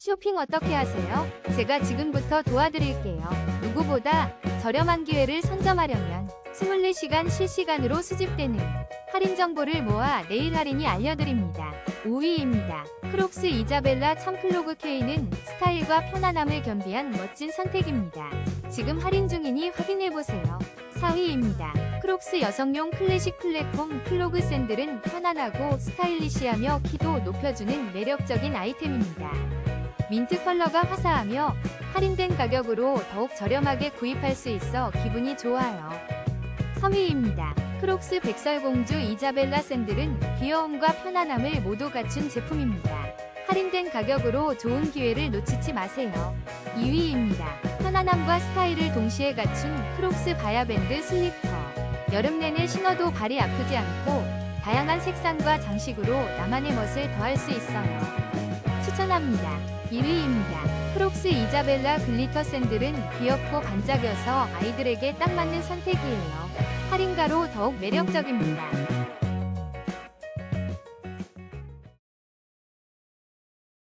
쇼핑 어떻게 하세요? 제가 지금부터 도와드릴게요. 누구보다 저렴한 기회를 선점하려면 24시간 실시간으로 수집되는 할인 정보를 모아 내일 할인이 알려드립니다. 5위입니다. 크록스 이자벨라 1000플로그 K는 스타일과 편안함을 겸비한 멋진 선택입니다. 지금 할인 중이니 확인해보세요. 4위입니다. 크록스 여성용 클래식 플랫폼 플로그 샌들은 편안하고 스타일리시하며 키도 높여주는 매력적인 아이템입니다. 민트 컬러가 화사하며 할인된 가격으로 더욱 저렴하게 구입할 수 있어 기분이 좋아요. 3위입니다. 크록스 백설공주 이자벨라 샌들은 귀여움과 편안함을 모두 갖춘 제품입니다. 할인된 가격으로 좋은 기회를 놓치지 마세요. 2위입니다. 편안함과 스타일을 동시에 갖춘 크록스 바야밴드 슬리퍼. 여름 내내 신어도 발이 아프지 않고 다양한 색상과 장식으로 나만의 멋을 더할 수 있어요. 추천합니다. 1위입니다. 크록스 이자벨라 글리터 샌들은 귀엽고 반짝여서 아이들에게 딱 맞는 선택이에요. 할인가로 더욱 매력적입니다.